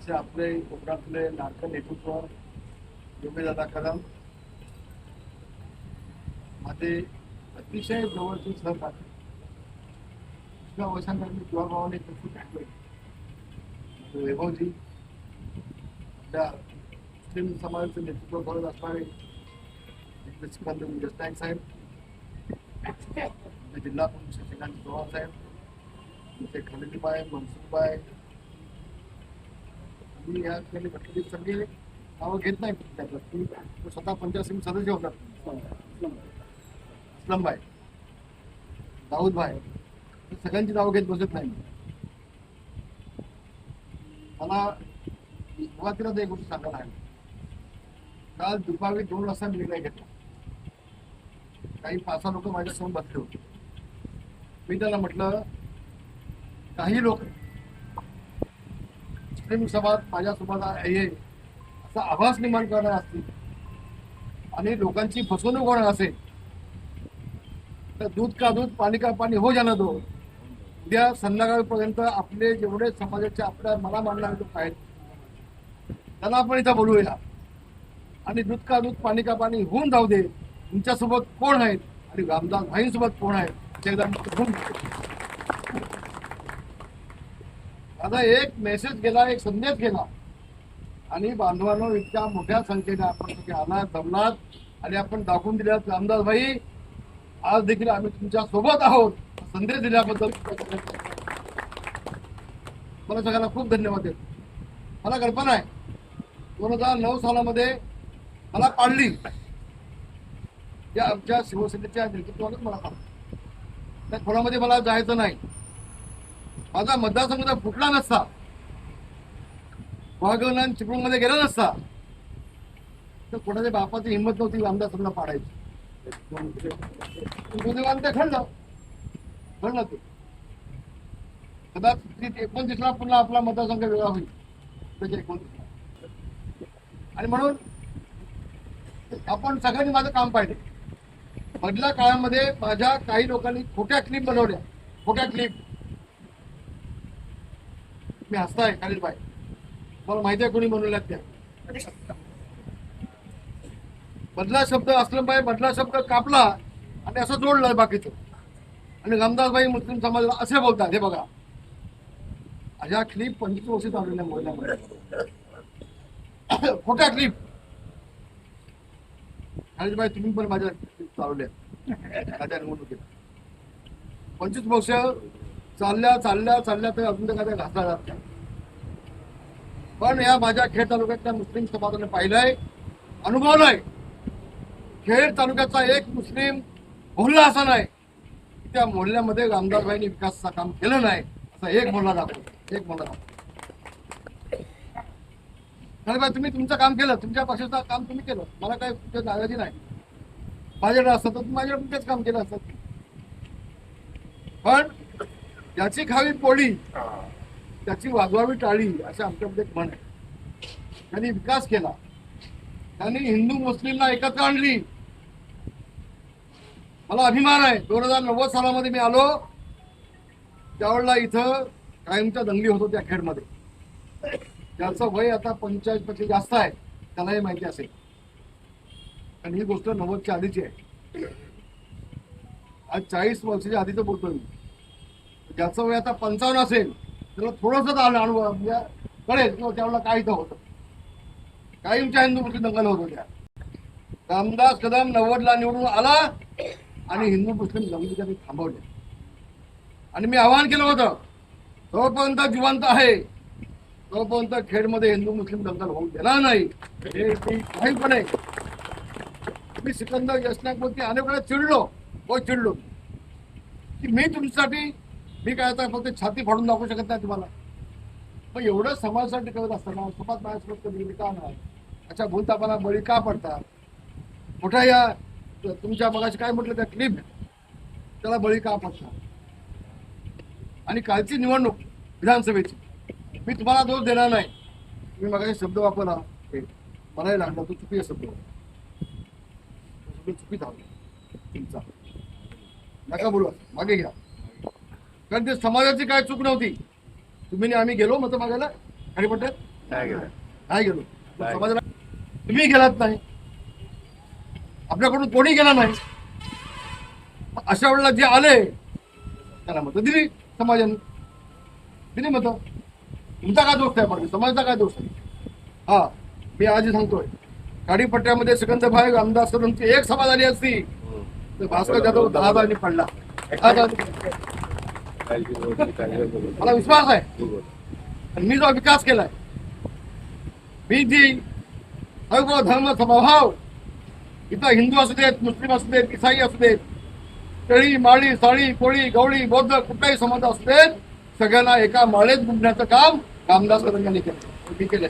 असे आपले कोकणातले नाटक नेतृत्व योगीदादा कदम. माझे अतिशय जवळचे सहकारी. इतक्या वर्षांनंतर मी जीवाभावाने एकत्रित राहिलोय माझे वैभवजी आपल्या मुस्लिम समाजाचं नेतृत्व करत असणारे सिकंद मुजस साहेब. जिल्हा प्रमुख शशिकांत पवार साहेब. आमचे खलिलीबाई मनसुखबाई मी या ठिकाणी म्हटलेली सगळी नावं घेत नाही त्याच्यात की तो स्वतः पंचायत समिती सदस्य होतात असलमबाई दाऊदभाई. हे सगळ्यांची नावं घेत बसत नाही. मला सुरुवातीलाच एक गोष्ट सांगायला आहे काल दुपारी दोन वाजता निर्णय घेतला. काही पाच सहा लोक माझ्यासमोर बसले होते. मी त्याला म्हटलं काही लोक मुस्लिम समाज माझ्यासोबत आहे. असा आभास निर्माण करणार असतील. आणि लोकांची फसवणूक होणार असेल तर दूध का दूध पाणी का पाणी हो जाणार दो उद्या संध्याकाळपर्यंत आपले जेवढे समाजाचे आपल्या मला मानणारे लोक आहेत त्यांना आपण इथं बोलूया. आणि दूध का दूध पाणी का पाणी होऊन जाऊ दे. तुमच्यासोबत कोण आहेत? आणि रामदास भाईंसोबत कोण आहेत? ते एकदा माझा एक मेसेज गेला एक संदेश गेला. आणि बांधवांनो इतक्या मोठ्या संख्येने आपण सगळे आलात जमलात. आणि आपण दाखवून दिल्यात रामदास भाई आज देखील आम्ही तुमच्यासोबत आहोत. संदेश दिल्याबद्दल मला सगळ्यांना खूप धन्यवाद देतो. मला कल्पना आहे दोन हजार नऊ सालामध्ये मला पाडली. या आमच्या शिवसेनेच्या नेतृत्वानं मला पाडली. त्या खोलामध्ये मला जायचं नाही. माझा मतदारसंघ फुटला नसता. वाघन चिपळूणमध्ये गेला नसता. तर कोणाच्या बापाची हिंमत नव्हती आमदार समजा पाडायची दुर्दैवाने ते घडलं घडलं ते. कदाचित एकोणतीसला पुन्हा आपला मतदारसंघ वेगळा होईल. त्याच्या एकोणतीसला आणि म्हणून आपण सगळ्यांनी माझं काम पाहिजे मधल्या काळामध्ये माझ्या काही लोकांनी खोट्या क्लिप बनवल्या. खोट्या क्लिप मी हसताय खालील बाय मला माहिती आहे कोणी म्हणूल्यात त्या बदला शब्द असलमबाई बदला शब्द कापला आणि असं जोडलं बाकीचं. आणि रामदासबाई मुस्लिम समाजाला असे बोलतात हे बघा. अशा क्लिप पंचवीस वर्ष चाललेल्या महिलांमध्ये खोट्या क्लिप खालीलबाई तुम्ही पण माझ्या चालवल्या. माझ्या निवडणुकीत. पंचवीस वर्ष चालल्या चालल्या चालल्या तर अजून तर काय घासला जात नाही पण या माझ्या खेड तालुक्यातल्या मुस्लिम समाजाने पाहिलंय अनुभवलंय. खेड तालुक्याचा एक मुस्लिम मोहल्ला असा नाही त्या मोहल्ल्यामध्ये रामदासबाईंनी विकासाचं काम केलं नाही असा एक मोहल्ला दाखवतो. एक मोहल्ला दाखवतो. तुम्ही तुमचं काम केलं तुमच्या पक्षाचं काम तुम्ही केलं. मला काय तुमच्या नाराजी नाही. माझ्याकडे असतं तर तुम्ही माझ्याकडे तुमचंच काम केलं असतं. पण ज्याची खावी पोळी त्याची वाजवावी टाळी असं आमच्यामध्ये एक म्हण आहे. त्यांनी विकास केला. त्यांनी हिंदू मुस्लिमला एकत्र आणली. मला अभिमान आहे. दोन हजार नव्वद सालामध्ये मी आलो. त्यावेळेला इथं कायमच्या दंगली होतो त्या खेडमध्ये. त्याचं वय आता पंचाळीसपेक्षा जास्त आहे. त्यालाही माहिती असेल. कारण ही गोष्ट नव्वदच्या आधीची आहे. आज चाळीस वर्षाच्या आधीचं बोलतोय मी. ज्याचं वय आता पंचावन्न असेल त्याला थोडंसं आलं अनुभव म्हणजे कळेल किंवा त्यावेळेला काय इथं होतं. काही काहींच्या हिंदू मुस्लिम दंगल होत होत्या. रामदास कदम नव्वदला निवडून आला आणि हिंदू मुस्लिम दंगली त्यांनी थांबवल्या आणि मी आवाहन केलं होतं तोपर्यंत जिवंत आहे तोपर्यंत खेडमध्ये हिंदू मुस्लिम दंगल होऊ देणार नाही. हे काहीपणे मी सिकंदर यशनाकवरती अनेक वेळा चिडलो व चिडलो. की मी तुमच्यासाठी मी काय आता फक्त छाती फाडून दाखवू शकत नाही तुम्हाला. पण एवढं समाजासाठी करत असताना समाज माझ्यासोबत कधी का नाही? अच्छा भूलतापाला बळी का पडतात? मोठ्या या तुमच्या मगाशी काय म्हटलं त्या क्लिप त्याला बळी का पडतात? आणि कालची निवडणूक विधानसभेची मी तुम्हाला दोष देणार नाही. तुम्ही मगाशी शब्द वापरला. हे मलाही लागला तो चुकी शब्द. होता. चुकी शब्द तुमचा. नका बोलवा मागे घ्या. कारण ते समाजाची काय चूक नव्हती. तुम्ही आणि आम्ही गेलो मत मागायला. खाली पडतात नाही गेलं. समाजाला तुम्ही गेलात नाही. आपल्याकडून कोणी गेला नाही. अशा वेळेला जे आले त्याला मतं दिली समाजाने. दिली मतं. तुमचा काय दोष आहे पण समाजाचा काय दोष आहे? हा मी आजही सांगतोय. काडीपट्ट्यामध्ये सिकंदरभाई आमदार सदनची एक सभा झाली असती. तर भास्कर जाधव दहा जणांनी पडला. मला विश्वास आहे. आणि मी जो विकास केलाय मी जी सर्व धर्म समभाव इथं हिंदू असू देत मुस्लिम असू देत इसाई असू देत तळी माळी साळी कोळी गवळी बौद्ध कुठलाही समाज असू देत सगळ्यांना एका माळेत गुंडण्याचं काम रामदास कदम यांनी केलं. मी केलंय.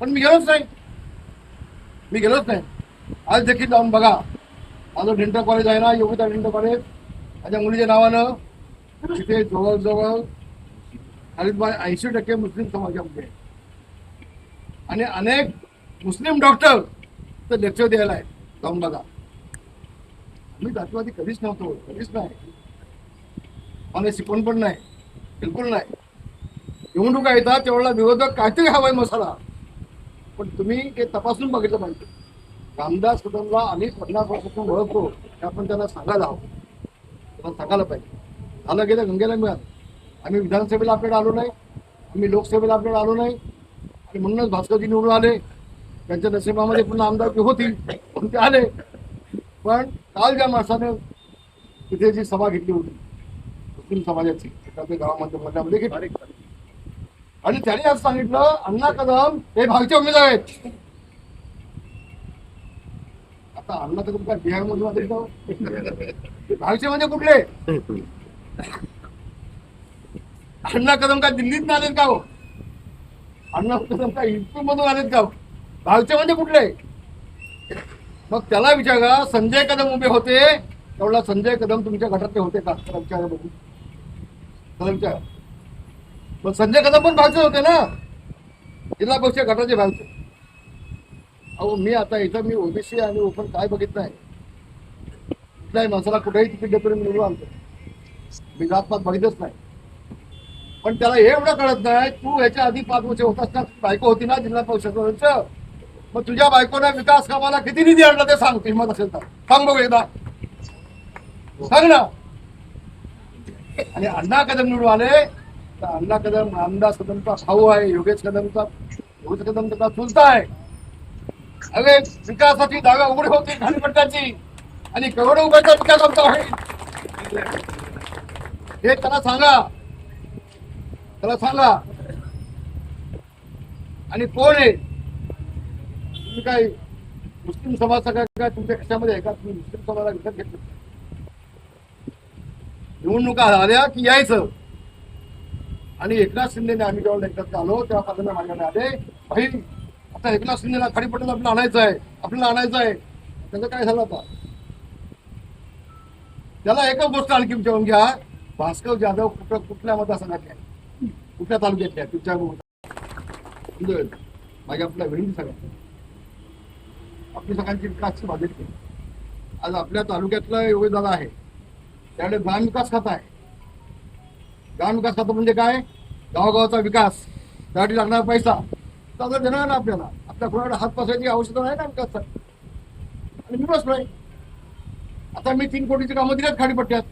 पण मी गेलोच नाही. मी गेलोच नाही. आज देखील जाऊन बघा. माझं डेंटल कॉलेज आहे ना योगिता डेंटल कॉलेज माझ्या मुलीच्या नावानं तिथे जवळजवळ खालीदबाई ऐंशी टक्के मुस्लिम समाजामध्ये आणि अनेक मुस्लिम डॉक्टर तर लेक्चर द्यायला आहे जाऊन बघा. आम्ही जातीवादी कधीच नव्हतो कधीच नाही. मला शिकवण पण नाही बिलकुल नाही. निवडणुका येतात तेवढा विरोधक काहीतरी हवाय मसाला. पण तुम्ही ते तपासून बघितलं पाहिजे. रामदास कदमला आम्ही पन्नास वर्षातून ओळखतो हे आपण त्यांना सांगायला हवं. त्यांना सांगायला पाहिजे. झालं गेलं गंगेला मिळालं. आम्ही विधानसभेला आपल्याकडे आलो नाही. आम्ही लोकसभेला आपल्याकडे आलो नाही. आणि म्हणूनच भास्करजी निवडून आले. त्यांच्या नशिबामध्ये पुन्हा आमदारकी होती पण ते आले. पण काल ज्या माणसाने तिथे जी सभा घेतली होती मुस्लिम समाजाची गावामध्ये मध्यामध्ये घेतली. आणि त्याने आज सांगितलं अण्णा कदम हे भागचे उमेदवार आहेत. आता अण्णा कदम बिहार मधून आले म्हणजे कुठले? अण्णा कदम का दिल्लीत आलेत का हो? अण्णा कदम का युपी मधून आलेत का हो? म्हणजे कुठले? मग त्याला विचारा संजय कदम उभे होते. तेवढा संजय कदम तुमच्या गटातले होते का? त्याला विचारा बघू. त्याला विचारा. संजय कदम पण भावचे होते ना? जिल्हा पक्ष गटाचे भावचे अहो मी आता इथं मी ओबीसी आणि ओपन काय बघितलं आहे कुठल्याही माणसाला कुठेही तिकीट देतो निवडून आणतो. मी जातपात बघितच नाही. पण त्याला हे एवढं कळत नाही तू ह्याच्या आधी पाच वर्ष होत असताना बायको होती ना जिल्हा परिषद मग तुझ्या बायकोनं विकास कामाला किती निधी आणला ते सांग हिंमत असेल तर. सांग बघू एकदा. सांग ना. आणि अण्णा कदम निवडून आले. तर अण्णा कदम रामदास कदमचा भाऊ आहे योगेश कदमचा योगेश कदम त्याचा चुलता आहे. अरे विकासाची जागा उघडी होती घनपट्ट्याची आणि करोडो रुपयाचा विकास आमचा होईल हे त्याला सांगा. त्याला सांगा. आणि कोण आहे? तुम्ही काय मुस्लिम समाज सगळ्या काय तुमच्या कशामध्ये आहे का? तुम्ही मुस्लिम समाजाला विकत घेतलं. निवडणुका आल्या की यायचं. आणि एकनाथ शिंदेने आम्ही जेव्हा एकत्र आलो तेव्हा पहिल्यांदा माझ्याकडे आले. भाई आता एकनाथ शिंदेला खाडीपट्टीला आपल्याला आणायचं आहे. आपल्याला आणायचं आहे. त्याचं काय झालं आता? त्याला एकच गोष्ट आणखी विचारून घ्या. भास्कर जाधव कुठं कुठल्या मतदारसंघातल्या कुठल्या तालुक्यातल्या आहे? तुमच्या म्हणजे माझ्या आपल्या विनंती सगळ्या आपली सगळ्यांची विकासची बाधित आज आपल्या तालुक्यातलं योगदान आहे. त्याकडे ग्रामविकास खातं आहे. ग्रामविकास खातं म्हणजे काय? गावागावचा विकास. त्यासाठी लागणारा पैसा. तर देणार ना आपल्याला? आपल्या कोणाकडे हात पसायची आवश्यकता नाही ना विकासासाठी आणि मी बसलोय. आता मी तीन कोटीची कामं दिल्यात खाडीपट्ट्यात.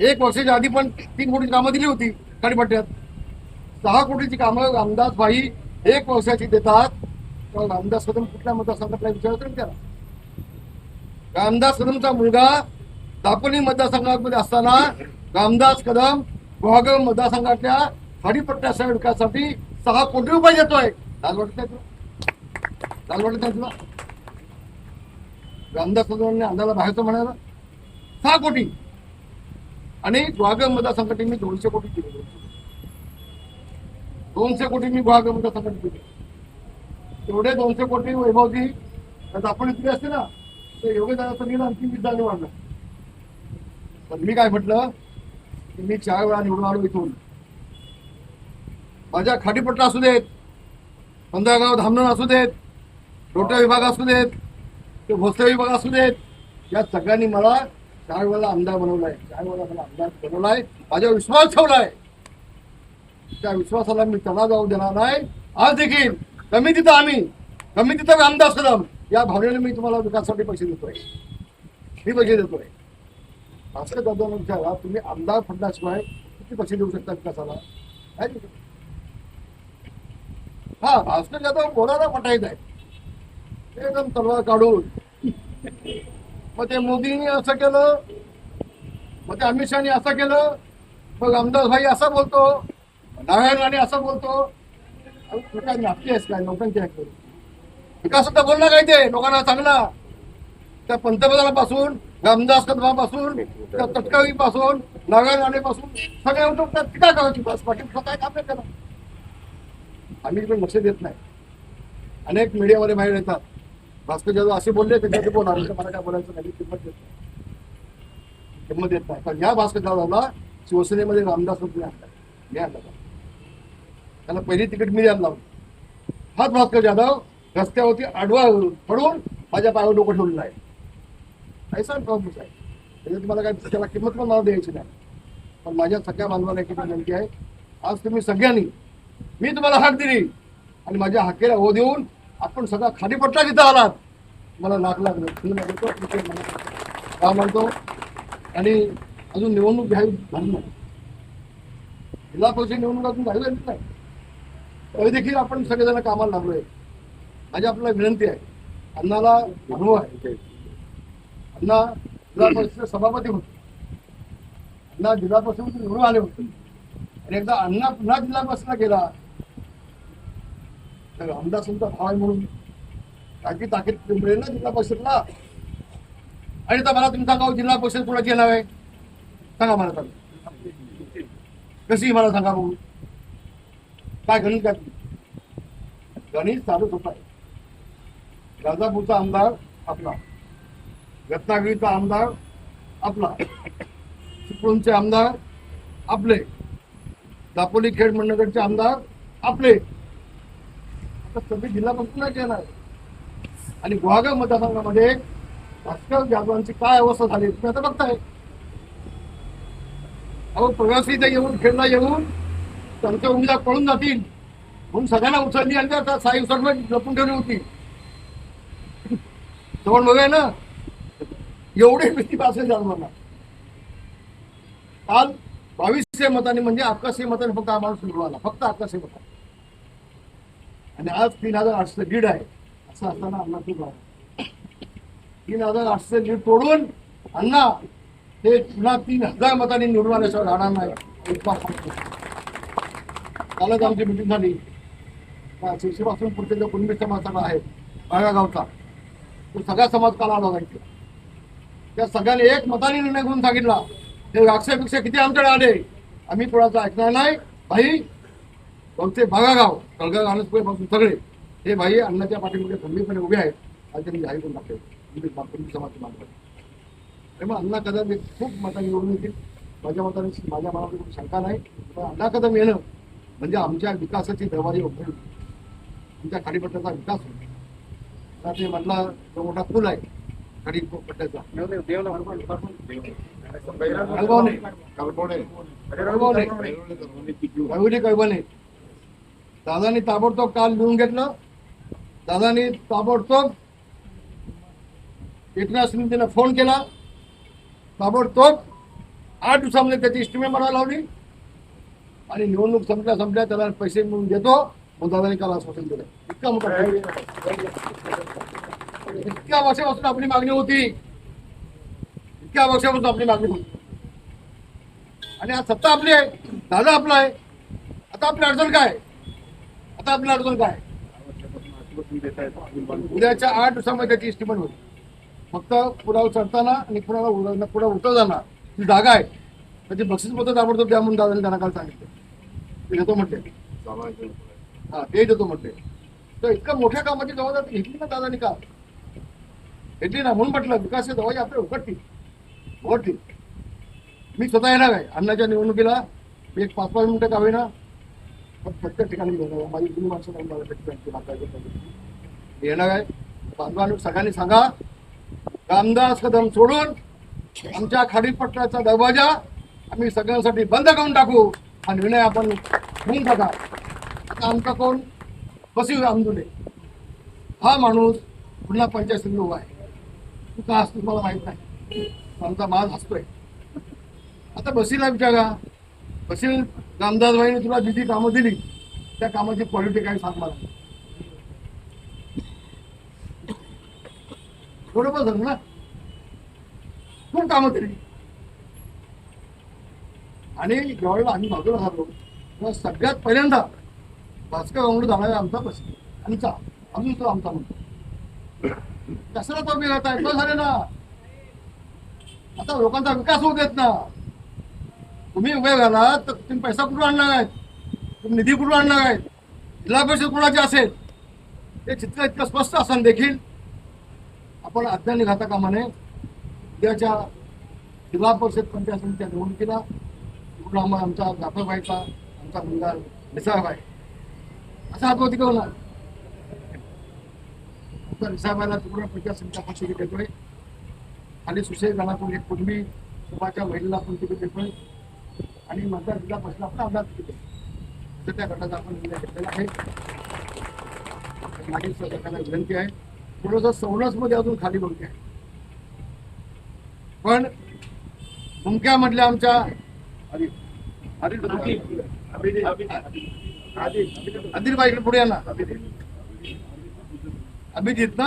एक वर्षाच्या आधी पण तीन कोटीची कामं दिली होती खाडीपट्ट्यात. सहा कोटीची कामं रामदास भाई एक वर्षाची देतात. तेव्हा रामदास कदम कुठल्या मतदारसंघातला विचारतो ना त्याला. रामदास कदमचा मुलगा दापोली मतदारसंघामध्ये असताना रामदास कदम गुहागर मतदारसंघातल्या खाडीपट्ट्याच्या विकासासाठी सहा कोटी रुपये देतोय. लाल वाटत नाही तुला? लाज वाटत नाही तुला? रामदास कदमांनी अंदाला बाहेरचं म्हणाला सहा कोटी. आणि गुहागर मतदारसंघासाठी मी दोनशे कोटी दिले दोनशे कोटी मी गुहागर मतदारसंघासाठी दिले तेवढे दोनशे कोटी वैभवजी आपण इथे असते ना तर योगदानाचं निघणं आणखी वीस जागे वाढलं पण मी काय म्हटलं की मी चार वेळा निवडून आलो इथून. माझ्या खाडीपट्टा असू देत पंधरागाव धामणं असू देत छोटा विभाग असू देत ते भोसले विभाग असू देत या सगळ्यांनी मला चार वेळेला आमदार बनवलाय चार वेळेला मला आमदार बनवलाय माझ्यावर विश्वास ठेवलाय. त्या विश्वासाला मी तडा जाऊ देणार नाही. आज देखील कमी तिथं आम्ही कमी तिथं रामदास कदम या भावनेने मी तुम्हाला विकासासाठी पैसे देतोय. मी पैसे देतोय. भास्कर दादा विचारा तुम्ही आमदार फंडाशिवाय किती पैसे देऊ शकता विकासाला? काय देऊ शकता? हा भास्कर जाधव कोणाला पटायचं आहे. एकदम तलवार काढून. मग ते मोदींनी असं केलं. मग ते अमित शहानी असं केलं. मग आमदार भाई असं बोलतो. नारायण राणे असं बोलतो. अरे तू काय नाटकी आहेस काय? लोकांची ऐकतो. विकास सुद्धा बोलला काय ते? लोकांना चांगला. त्या पंतप्रधानापासून रामदास कदमापासून त्या तटकावीपासून नारायण राणेपासून सगळ्या उद्योग त्यात टीका करायची. बस पाटील काय काम नाही आम्ही इकडे लक्ष देत नाही. अनेक मीडियामध्ये बाहेर येतात. भास्कर जाधव असे बोलले त्याच्यात बोला आमचं मला काय बोलायचं नाही किंमत देत नाही. किंमत देत नाही. कारण या भास्कर जाधवला शिवसेनेमध्ये रामदास मी आणला. मी आणला त्याला. पहिली तिकीट मी द्यायला लावली. हाच भास्कर जाधव रस्त्यावरती आडवा पडून माझ्या पायावर डोकं ठेवलेलं आहे. ऐसा प्रॉब्लेम आहे. त्याच्यात तुम्हाला काय त्याला किंमत पण मला द्यायची नाही. पण माझ्या सगळ्या बांधवाला एक विनंती आहे. आज तुम्ही सगळ्यांनी मी तुम्हाला हाक दिली. आणि माझ्या हाकेला हो देऊन आपण सगळा खाली पट्टा तिथं आलात मला नाक लागलं. का म्हणतो आणि अजून निवडणूक घ्यावी झाली नाही. जिल्हा परिषद निवडणूक अजून झाली नाही. तरी देखील आपण सगळेजण कामाला लागलोय. माझी आपल्याला विनंती आहे. अण्णाला अनुभव आहे अण्णा जिल्हा परिषद सभापती होते. अण्णा जिल्हा परिषद निवडून आले होते. आणि एकदा अण्णा पुन्हा जिल्हा परिषदला गेला. तर आमदार भाव आहे म्हणून ताकी ताकीद मिळेल ना जिल्हा परिषदला? आणि आता मला तुम्ही सांगा जिल्हा परिषद कुणाची येणार आहे? सांगा मला सांगा कशी मला सांगा बघू काय गणित काय? गणित चालूच होत आहे. राजापूरचा आमदार आपला. रत्नागिरीचा आमदार आपला. चिपळूणचे आमदार आपले. दापोली खेड मंडळचे आमदार आपले. तर सगळे जिल्हा परिषदला येणार आहे. आणि गुहागर मतदारसंघामध्ये भास्कर जाधवांची काय अवस्था झाली तुम्ही आता बघताय. अहो प्रवासी ते येऊन खेळला येऊन त्यांच्या उमेदवार पळून जातील. म्हणून सगळ्यांना उचलली आणि त्या साई सर्व जपून ठेवली होती. जवळ बघाय ना. एवढे भीती भासेल जाधवांना. काल बावीसशे मताने म्हणजे अकराशे मताने फक्त आम्हाला सुरू आला फक्त अकराशे मताने. आणि आज तीन हजार आठशे लीड आहे. असं असताना अण्णा खूप आहे तीन हजार आठशे लीड तोडून अण्णा हे पुन्हा तीन हजार मतांनी निवडून आल्याशिवाय राहणार नाही. कालच आमची मिटिंग झाली. शिवसेपासून पुढचे जो कुणबी समाजाचा आहे बागा गावचा तो सगळा समाज काल आला होता त्या सगळ्यांनी एक मताने निर्णय घेऊन सांगितला. हे राक्षपेक्षा किती आमच्याकडे आले? आम्ही कोणाचं ऐकणार नाही. भाई कोणते बागागाव कळगाव गाणसपुरे पासून सगळे हे भाई अण्णाच्या पाठीमध्ये खंबीरपणे उभे आहेत. आणि त्यांनी जाहीर करून कुणबी कुणबी समाजचे मानकर त्यामुळे अण्णा कदम हे खूप मता निवडून येतील. माझ्या मताने माझ्या मनामध्ये काही शंका नाही. पण अण्णा कदम येणं म्हणजे आमच्या विकासाची दरवाजे उघडून आमच्या खाडीपट्ट्याचा विकास होईल आता ते मधला जो मोठा पूल आहे खाडीपट्ट्याचा. कळवणे कळवणे कळवणे कळवणे दादानी ताबडतोब काल लिहून घेतलं. दादानी ताबडतोब एकनाथ शिंदेनं फोन केला. ताबडतोब आठ दिवसामध्ये त्याची इस्टिमेट मला लावली. आणि निवडणूक संपल्या संपल्या त्याला पैसे मिळून देतो. मग दादानी काल आश्वासन दिलं. इतका मोठा इतक्या वर्षापासून आपली मागणी होती. इतक्या वर्षापासून आपली मागणी होती. आणि आज सत्ता आपली आहे. दादा आपला आहे. आता आपली अडचण काय? आता आपली अडचण काय? उद्याच्या आठ दिवसामध्ये त्याची इस्टिमेट होईल. फक्त पुरावर चढताना आणि पुराला उड- पुढे उतरताना जी जागा आहे त्याची बक्षीस पद्धत आवडतो द्या म्हणून दादाने त्यांना काल सांगितलं. ते देतो म्हटले. हा ते देतो म्हटले. तर इतकं मोठ्या कामाची जबाबदारी घेतली ना दादाने का घेतली ना म्हणून म्हटलं विकास दवाई आपले उघडतील. उघडतील. मी स्वतः येणार आहे. अन्नाच्या निवडणुकीला मी एक पाच पाच मिनिटं का होईना प्रत्येक ठिकाणी घेणार माझी जुनी माणसं नाही मला प्रत्येक येणार आहे बांधवांनी सगळ्यांनी सांगा रामदास कदम सोडून आमच्या खाडीपट्ट्याचा दरवाजा आम्ही सगळ्यांसाठी बंद करून टाकू हा निर्णय आपण घेऊन टाका आता आमचा कोण बसीव आंदोले हा माणूस पुन्हा पंचायत समिती उभा आहे तू का असतो मला माहीत नाही आमचा माल हसतोय. आता बसीला विचारा. बसील रामदासबाईने तुला जी जी कामं दिली त्या कामाची क्वालिटी काय सांग मला. बरोबर झालं ना. खूप कामं केली. आणि ज्यावेळेला आम्ही बाजूला झालो तेव्हा सगळ्यात पहिल्यांदा भास्कर गावडे जाणारा आमचा बस आमचा अजून तो आमचा म्हणतो. कशाला तो उभे राहताय तो झाले ना. आता लोकांचा विकास होऊ येत ना. तुम्ही उभे झाला तर तुम्ही पैसा कुठून आणणार आहेत? तुम्ही निधी कुठून आणणार आहेत? जिल्हा परिषद कुणाची असेल? ते चित्र इतकं स्पष्ट असेल देखील. आपण अज्ञानी घाता कामाने उद्याच्या जिल्हा परिषद पंचायत समितीच्या निवडणुकीला पूर्ण आम्हाला आमचा जाफरबाईचा आमचा मुलगा निसाबाई असा हात होती होणार. आमचा निसाबाईला पूर्ण पंचायत समितीचा आपण तिकीट देतोय खाली सुशेष गणातून एक कुटुंबी सुभाच्या महिलेला आपण तिकीट देतोय. आणि मतदार जिल्हा परिषद आपण आमदार देतोय असं त्या गटाचा आपण निर्णय घेतलेला आहे. मागील सरकारला विनंती आहे. थोडंसं सवनसमध्ये अजून खाली बोलते आहे पण मुमक्यामधल्या आमच्या आधी आदिल बाईकडे पुढे या ना. अभिजित ना?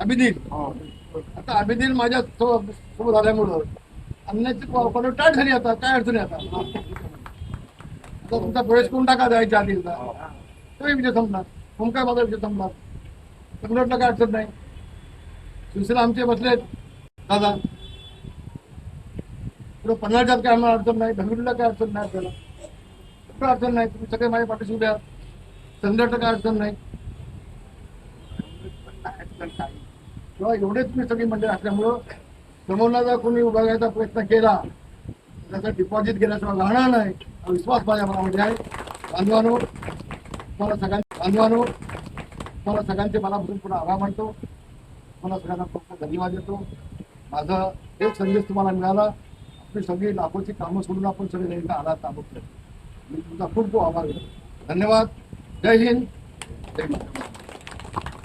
अभिजित. आता अभिजित. माझ्या सोबत आल्यामुळं. अन्नाची कोणी काय झाली आता काय अडचणी आता? आता तुमचा प्रवेश करून टाका जायच्या आधी एकदा. तोही विजय संपणार. मुमका माझा विजय संपणार. संघटना काय अडचण नाही. शिवसेना आमचे बसलेत. दादा. पुढे पन्हाळच्यात काय आम्हाला अडचण नाही. धंगडीला काय अडचण नाही आपल्याला. कुठं अडचण नाही. तुम्ही सगळे माझ्या पाठीशी द्या आहात. संघटना काय अडचण नाही. तेव्हा एवढे तुम्ही सगळी मंडळी असल्यामुळं समोरला जर कोणी उभारायचा प्रयत्न केला त्याचा डिपॉझिट गेल्याशिवाय राहणार नाही. हा विश्वास माझ्या मनामध्ये आहे. बांधवानो तुम्हाला सगळ्यांना बांधवानो तुम्हाला सगळ्यांचे मनापासून पुन्हा आभार मानतो. तुम्हाला सगळ्यांना खूप खूप धन्यवाद देतो. माझा एक संदेश तुम्हाला मिळाला. आपली सगळी लाखोची कामं सोडून आपण सगळे नेमका आलात ताबडतोब मी तुमचा खूप खूप आभार घेतो धन्यवाद. जय हिंद. जय महाराष्ट्र.